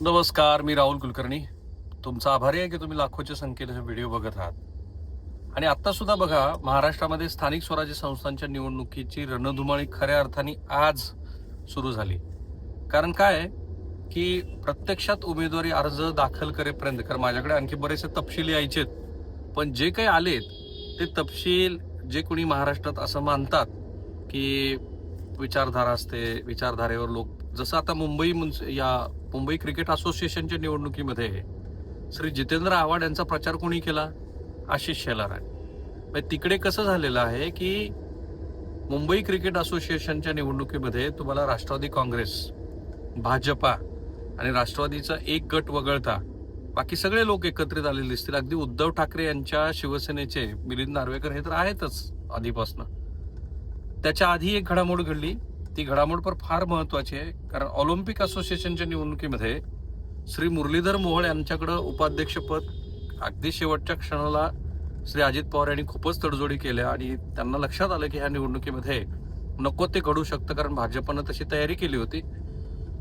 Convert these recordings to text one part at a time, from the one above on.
नमस्कार मी राहुल कुलकर्णी. तुमचा आभारी आहे की तुम्ही लाखोच्या संख्येने व्हिडिओ बघत आहात. आणि आता सुद्धा बघा महाराष्ट्रामध्ये स्थानिक स्वराज्य संस्थांच्या निवडणुकीची रणधुमाळी खऱ्या अर्थाने आज सुरू झाली. कारण काय की प्रत्यक्षात उमेदवारी अर्ज दाखल करेपर्यंत कारण माझ्याकडे आणखी बरेचसे तपशील यायचेत पण जे काही आलेत ते तपशील जे कोणी महाराष्ट्रात असं मानतात की विचारधारा असते विचारधारेवर लोक जसं आता मुंबई मुन्स- या मुंबई क्रिकेट असोसिएशनच्या निवडणुकीमध्ये श्री जितेंद्र आव्हाड यांचा प्रचार कोणी केला? आशिष शेलार. आहे तिकडे कसं झालेलं आहे की मुंबई क्रिकेट असोसिएशनच्या निवडणुकीमध्ये तुम्हाला राष्ट्रवादी काँग्रेस भाजपा आणि राष्ट्रवादीचा एक गट वगळता बाकी सगळे लोक एकत्रित आलेले दिसतील. अगदी उद्धव ठाकरे यांच्या शिवसेनेचे मिलिंद नार्वेकर हे तर आहेतच आधीपासनं. त्याच्या आधी एक घडामोड घडली. ती घडामोड पण फार महत्वाची आहे. कारण ऑलिम्पिक असोसिएशनच्या निवडणुकीमध्ये श्री मुरलीधर मोहोळ यांच्याकडं उपाध्यक्षपद अगदी शेवटच्या क्षणाला श्री अजित पवार यांनी खूपच तडजोडी केल्या आणि त्यांना लक्षात आलं की ह्या निवडणुकीमध्ये नको ते घडू शकतं कारण भाजपनं तशी तयारी केली होती.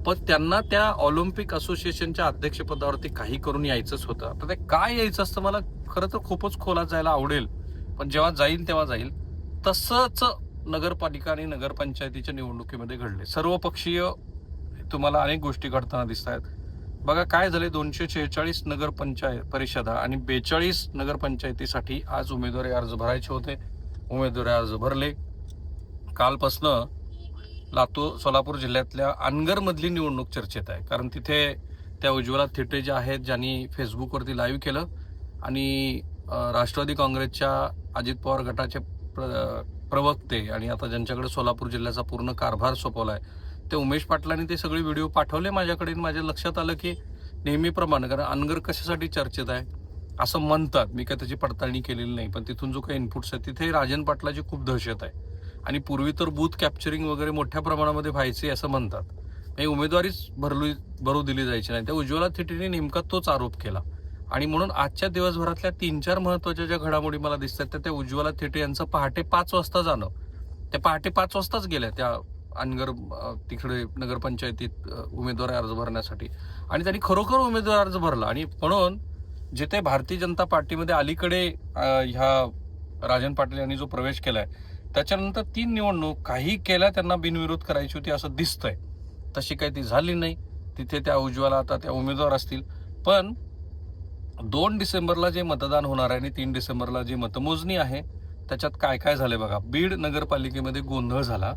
पण त्यांना त्या ऑलिम्पिक असोसिएशनच्या अध्यक्षपदावरती काही करून यायचंच होतं. आता ते काय यायचं असतं मला खरं तर खूपच खोलात जायला आवडेल. पण जेव्हा जाईल तेव्हा जाईल. तसंच नगरपालिका आणि नगरपंचायतीच्या निवडणुकीमध्ये घडले. सर्वपक्षीय तुम्हाला अनेक गोष्टी घडताना दिसत आहेत बघा काय झाले? दोनशे शेहेचाळीस नगरपंचायत परिषदा आणि बेचाळीस नगरपंचायतीसाठी आज उमेदवारी अर्ज भरायचे होते. उमेदवारी अर्ज भरले. कालपासनं लातूर सोलापूर जिल्ह्यातल्या अनगरमधली निवडणूक चर्चेत आहे. कारण तिथे त्या उज्ज्वला थिटे ज्या आहेत ज्यांनी फेसबुकवरती लाईव्ह केलं आणि राष्ट्रवादी काँग्रेसच्या अजित पवार गटाचे प्र- प्रवक्ते आणि आता ज्यांच्याकडे सोलापूर जिल्ह्याचा पूर्ण कारभार सोपवला आहे ते उमेश पाटलांनी ते सगळे व्हिडिओ पाठवले माझ्याकडे माझ्या लक्षात आलं की नेहमीप्रमाणे कारण अनगर कशासाठी चर्चेत आहे असं म्हणतात. मी काय त्याची पडताळणी केलेली नाही पण तिथून जो काही इनपुट्स आहे तिथे राजन पाटलाची खूप दहशत आहे. आणि पूर्वी तर बूथ कॅप्चरिंग वगैरे मोठ्या प्रमाणामध्ये व्हायचे असं म्हणतात. म्हणजे उमेदवारीच भरलू भरू दिली जायची नाही. त्या उज्ज्वला थिटीने नेमका तोच आरोप केला. आणि म्हणून आजच्या दिवसभरातल्या तीन चार महत्त्वाच्या ज्या घडामोडी मला दिसतात त्या त्या उज्ज्वला थेटे यांचं पहाटे पाच वाजता जाणं. त्या पहाटे पाच वाजताच गेल्या त्या अनगर तिकडे नगरपंचायतीत उमेदवार उमेदवारी अर्ज भरण्यासाठी. आणि त्यांनी खरोखर उमेदवार अर्ज भरला. आणि म्हणून जिथे भारतीय जनता पार्टीमध्ये अलीकडे ह्या राजन पाटील यांनी जो प्रवेश केलाय त्याच्यानंतर तीन निवडणूक काही केल्या त्यांना बिनविरोध करायची होती असं दिसतंय. तशी काही ती झाली नाही. तिथे त्या उज्ज्वला आता त्या उमेदवार असतील. पण दोन डिसेंबरला जे मतदान होणार आहे आणि तीन डिसेंबरला जी मतमोजणी आहे त्याच्यात काय काय झालंय बघा. बीड नगरपालिकेमध्ये गोंधळ झाला.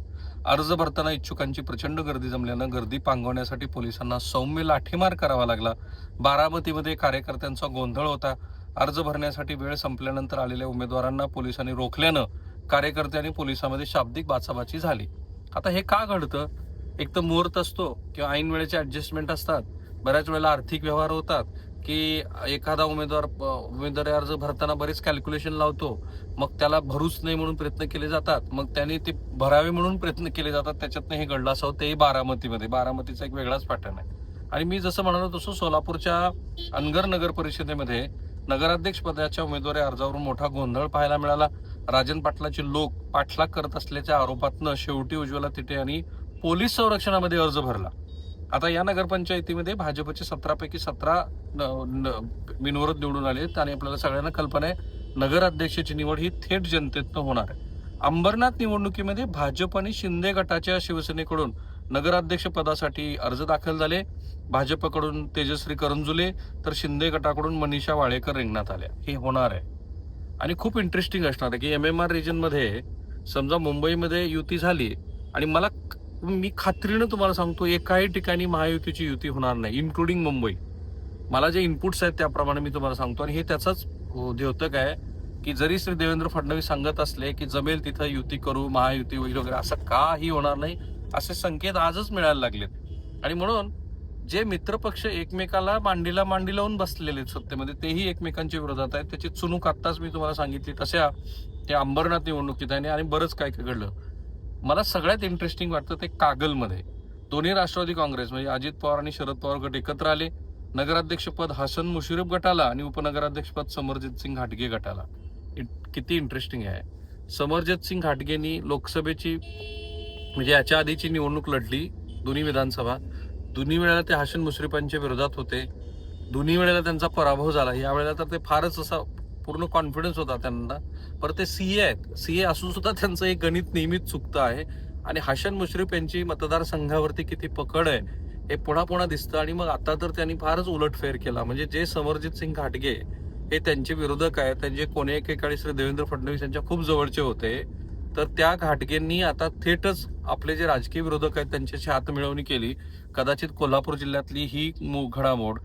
अर्ज भरताना इच्छुकांची प्रचंड गर्दी जमल्यानं गर्दी पांगवण्यासाठी पोलिसांना सौम्य लाठीमार करावा लागला. बारामतीमध्ये कार्यकर्त्यांचा गोंधळ होता. अर्ज भरण्यासाठी वेळ संपल्यानंतर आलेल्या उमेदवारांना पोलिसांनी रोखल्यानं कार्यकर्ते आणि पोलिसांमध्ये शाब्दिक बाचाबाची झाली. आता हे का घडतं? एक तर मुहूर्त असतो किंवा ऐन वेळेचे ऍडजस्टमेंट असतात. बऱ्याच वेळेला आर्थिक व्यवहार होतात. की एखादा उमेदवार उमेदवारी अर्ज भरताना बरेच कॅल्क्युलेशन लावतो. मग त्याला भरूच नाही म्हणून प्रयत्न केले जातात. मग त्यांनी ते भरावे म्हणून प्रयत्न केले जातात. त्याच्यातनं हे घडलं असं तेही बारामतीमध्ये. बारामतीचा एक वेगळाच पॅटर्न आहे. आणि मी जसं म्हणालो तसं सोलापूरच्या अनगर नगर परिषदेमध्ये नगराध्यक्ष पदाच्या उमेदवारी अर्जावरून मोठा गोंधळ पाहायला मिळाला. राजन पाटलाचे लोक पाठलाग करत असल्याच्या आरोपातनं शेवटी उज्ज्वला तिटे यांनी पोलीस संरक्षणामध्ये अर्ज भरला. आता या नगरपंचायतीमध्ये भाजपचे सतरापैकी सतरा बिनविरोध निवडून आले आणि आपल्याला सगळ्यांना कल्पना आहे नगराध्यक्षाची निवड ही थेट जनतेतनं होणार आहे. अंबरनाथ निवडणुकीमध्ये भाजप आणि शिंदे गटाच्या शिवसेनेकडून नगराध्यक्ष पदासाठी अर्ज दाखल झाले. भाजपकडून तेजश्री करंजुले तर शिंदे गटाकडून मनीषा वाळेकर रिंगणात आल्या. हे होणार आहे. आणि खूप इंटरेस्टिंग असणार आहे की एम एम आर रिजनमध्ये समजा मुंबईमध्ये युती झाली आणि मला मी खात्रीनं तुम्हाला सांगतो एकाही ठिकाणी महायुतीची युती होणार नाही इन्क्लुडिंग मुंबई. मला जे इनपुट्स आहेत त्याप्रमाणे मी तुम्हाला सांगतो. आणि हे त्याचाच हो, द्योतक आहे की जरी श्री देवेंद्र फडणवीस सांगत असले की जमेल तिथं युती करू महायुती होईल वगैरे असं काही होणार नाही असे संकेत आजच मिळायला लागलेत. आणि म्हणून जे मित्रपक्ष एकमेकाला मांडीला मांडी लावून बसलेले आहेत सत्तेमध्ये तेही एकमेकांच्या विरोधात आहेत. त्याची चुनूक आत्ताच मी तुम्हाला सांगितली तशा ते अंबरनाथ निवडणुकीत आहे आणि बरंच काय काय घडलं. मला सगळ्यात इंटरेस्टिंग वाटतं ते कागलमध्ये. दोन्ही राष्ट्रवादी काँग्रेस म्हणजे अजित पवार आणि शरद पवार गट एकत्र आले. नगराध्यक्षपद हसन मुश्रीफ गटाला आणि उपनगराध्यक्षपद समरजित सिंग घाटगे गटाला. किती इंटरेस्टिंग आहे. समरजित सिंग घाटगेनी लोकसभेची म्हणजे याच्या आधीची निवडणूक लढली दोन्ही विधानसभा. दोन्ही वेळेला ते हसन मुश्रीफांच्या विरोधात होते. दोन्ही वेळेला त्यांचा पराभव झाला. या वेळेला तर ते फारच असा पूर्ण कॉन्फिडन्स होता त्यांना. पर ते सीए आहेत. सीए असून सुद्धा त्यांचं एक गणित नेहमीच चुकतं आहे. आणि हसन मुश्रीफ यांची मतदारसंघावरती किती पकड आहे हे पुन्हा पुन्हा दिसतं. आणि मग आता तर त्यांनी फारच उलटफेर केला. म्हणजे जे समरजित सिंग घाटगे हे त्यांचे विरोधक आहेत त्यांचे कोणी एकेकाळी श्री देवेंद्र फडणवीस यांच्या खूप जवळचे होते तर त्या घाटगेंनी आता थेटच आपले जे राजकीय विरोधक आहेत त्यांच्याशी हातमिळवणी केली. कदाचित कोल्हापूर जिल्ह्यातली ही घडामोड.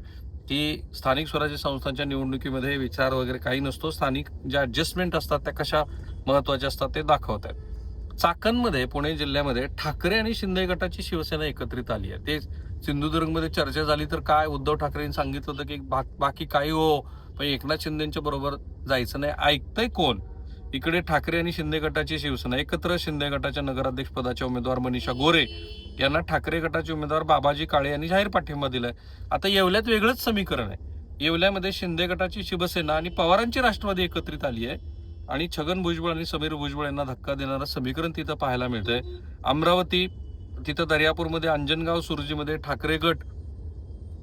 की स्थानिक स्वराज्य संस्थांच्या निवडणुकीमध्ये विचार वगैरे काही नसतो. स्थानिक ज्या ॲडजस्टमेंट असतात त्या कशा महत्त्वाच्या असतात ते दाखवत आहेत. चाकणमध्ये पुणे जिल्ह्यामध्ये ठाकरे आणि शिंदे गटाची शिवसेना एकत्रित आली आहे. ते सिंधुदुर्गमध्ये चर्चा झाली तर काय? उद्धव ठाकरेंनी सांगितलं होतं की बाकी काही हो पण एकनाथ शिंदेच्या बरोबर जायचं नाही. ऐकतंय कोण? इकडे ठाकरे आणि शिंदे गटाची शिवसेना एकत्र शिंदे गटाच्या नगराध्यक्ष पदाच्या उमेदवार मनीषा गोरे यांना ठाकरे गटाचे उमेदवार बाबाजी काळे यांनी जाहीर पाठिंबा दिलाय. आता येवल्यात वेगळंच समीकरण आहे. येवल्यामध्ये शिंदे गटाची शिवसेना आणि पवारांची राष्ट्रवादी एकत्रित आली आहे आणि छगन भुजबळ आणि समीर भुजबळ यांना धक्का देणारं समीकरण तिथं पाहायला मिळतंय. अमरावती तिथं दर्यापूरमध्ये अंजनगाव सुरजीमध्ये ठाकरे गट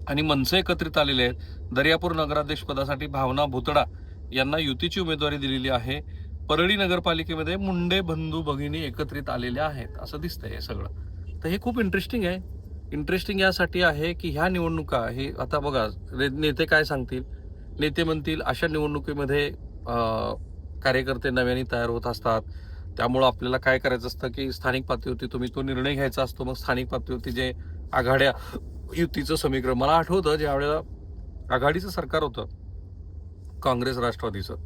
आणि मनसे एकत्रित आलेले आहेत. दर्यापूर नगराध्यक्षपदासाठी भावना भुतडा यांना युतीची उमेदवारी दिलेली आहे. परळी नगरपालिकेमध्ये मुंडे बंधू भगिनी एकत्रित आलेल्या आहेत. असं दिसतंय हे सगळं. तर हे खूप इंटरेस्टिंग आहे. इंटरेस्टिंग यासाठी आहे की ह्या निवडणुका हे आता बघा नेते काय सांगतील? नेते म्हणतील अशा निवडणुकीमध्ये कार्यकर्ते नव्याने तयार होत असतात. त्यामुळं आपल्याला काय करायचं असतं की स्थानिक पातळीवरती तुम्ही तो निर्णय घ्यायचा असतो. मग स्थानिक पातळीवरती जे आघाड्या युतीचं समीकरण. मला आठवतं ज्यावेळेला आघाडीचं सरकार होतं काँग्रेस राष्ट्रवादीचं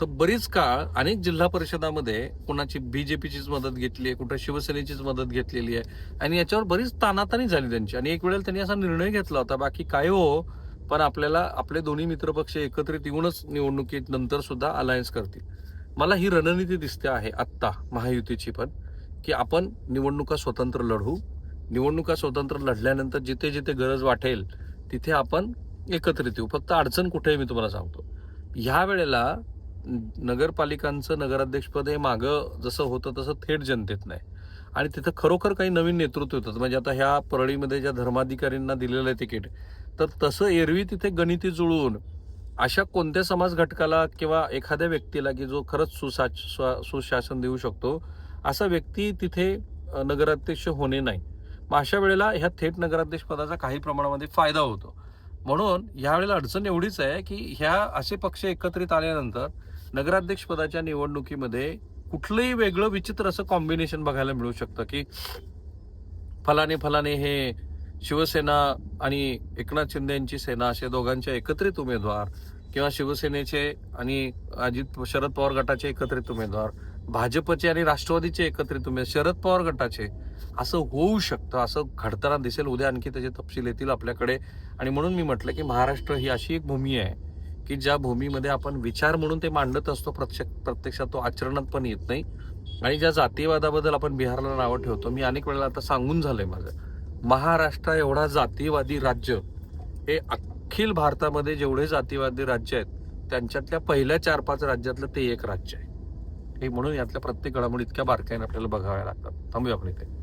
तर बरीच काळ अनेक जिल्हा परिषदामध्ये कोणाची बीजेपीचीच मदत घेतली आहे कुठं शिवसेनेचीच मदत घेतलेली आहे. आणि याच्यावर बरीच तानातानी झाली त्यांची. आणि एक वेळेला त्यांनी असा निर्णय घेतला होता बाकी काय हो पण आपल्याला आपले दोन्ही मित्रपक्ष एकत्रित येऊनच निवडणुकीत नंतर सुद्धा अलायन्स करतील. मला ही रणनीती दिसते आहे आत्ता महायुतीची पण की आपण निवडणुका स्वतंत्र लढू. निवडणुका स्वतंत्र लढल्यानंतर जिथे जिथे गरज वाटेल तिथे आपण एकत्रित येऊ. फक्त अडचण कुठे मी तुम्हाला सांगतो. ह्या वेळेला नगरपालिकांचं नगराध्यक्षपद हे मागं जसं होतं तसं थेट जनतेत नाही. आणि तिथं खरोखर काही नवीन नेतृत्व होतं म्हणजे आता ह्या परळीमध्ये ज्या धर्माधिकाऱ्यांना दिलेलं आहे तिकीट तर तसं एरवी तिथे गणिती जुळवून अशा कोणत्या समाज घटकाला किंवा एखाद्या व्यक्तीला की जो खरंच सुसा सुशासन देऊ शकतो असा व्यक्ती तिथे नगराध्यक्ष होणे नाही. मग अशा वेळेला ह्या थेट नगराध्यक्ष पदाचा काही प्रमाणामध्ये फायदा होतो. म्हणून ह्या वेळेला अडचण एवढीच आहे की ह्या असे पक्ष एकत्रित आल्यानंतर नगराध्यक्ष पदाच्या निवडणुकीमध्ये कुठलंही वेगळं विचित्र असं कॉम्बिनेशन बघायला मिळू शकतं की फलाने फलाने हे शिवसेना आणि एकनाथ शिंदे यांची सेना असे दोघांचे एकत्रित उमेदवार किंवा शिवसेनेचे आणि अजित शरद पवार गटाचे एकत्रित उमेदवार भाजपचे आणि राष्ट्रवादीचे एकत्रित उमेदवार शरद पवार गटाचे असं होऊ शकतं असं घडताना दिसेल. उद्या आणखी त्याचे तपशील येतील आपल्याकडे. आणि म्हणून मी म्हटलं की महाराष्ट्र ही अशी एक भूमी आहे की ज्या भूमीमध्ये आपण विचार म्हणून ते मांडत असतो प्रत्यक्ष प्रत्यक्षात तो आचरणात पण येत नाही. आणि ज्या जातीयवादाबद्दल आपण बिहारला नावं ठेवतो मी अनेक वेळेला आता सांगून झालंय माझं. महाराष्ट्र एवढा जातीयवादी राज्य हे अखिल भारतामध्ये जेवढे जातीवादी राज्य आहेत त्यांच्यातल्या पहिल्या चार पाच राज्यातलं ते एक राज्य आहे. हे म्हणून यातल्या प्रत्येक घडामोडी इतक्या बारकाईने आपल्याला बघाव्या लागतात. थांबूया आपण इथे.